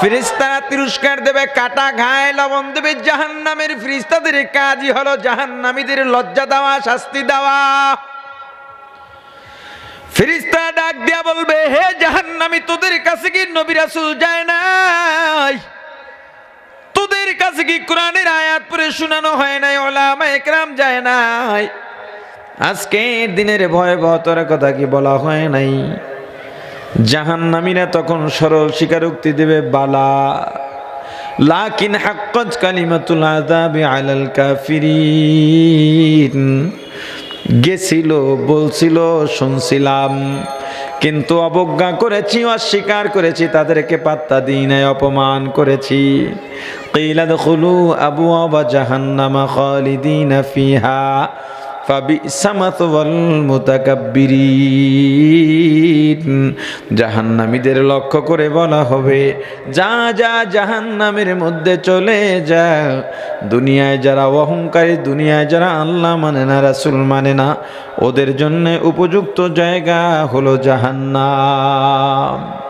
ফিরিস্তারা তিরস্কার দেবে, কাটা ঘায় লবণ দেবে, জাহান্নামের ফিরিস্তাদের কাজই হলো জাহান্নামীদের লজ্জা দেওয়া, শাস্তি দেওয়া। ফিরিস্তা ডাক দিয়া বলবে, হে জাহান্নামী, তোদের কাছে কি নবী যায় নাই? তোদের কাছে কি কোরআনের আয়াত পড়ে শোনানো হয় নাই? ওলামা একরাম যায় নাই? আজকের দিনের ভয়াবহতার কথা কি বলা হয় নাই? জাহান্নামীরা তখন সরল স্বীকারোক্তি দেবে, বালা। লাকিন হাক্কত কালিমাতুল আযাবি আলাল কাফিরিন। গেছিল, বলছিল, শুনছিলাম। কিন্তু অবজ্ঞা করেছি, অস্বীকার করেছি, তাদেরকে পাত্তা দিই নাই, অপমান করেছি। কিলা দখুলু আবু আবা জাহান্নামা খালিদিনা ফিহা। জাহান্নামীদের লক্ষ্য করে বলা হবে, যা যা জাহান্নামের মধ্যে চলে যা। দুনিয়ায় যারা অহংকারী, দুনিয়ায় যারা আল্লাহ মানে না, রাসুল মানে না, ওদের জন্য উপযুক্ত জায়গা হলো জাহান্নাম।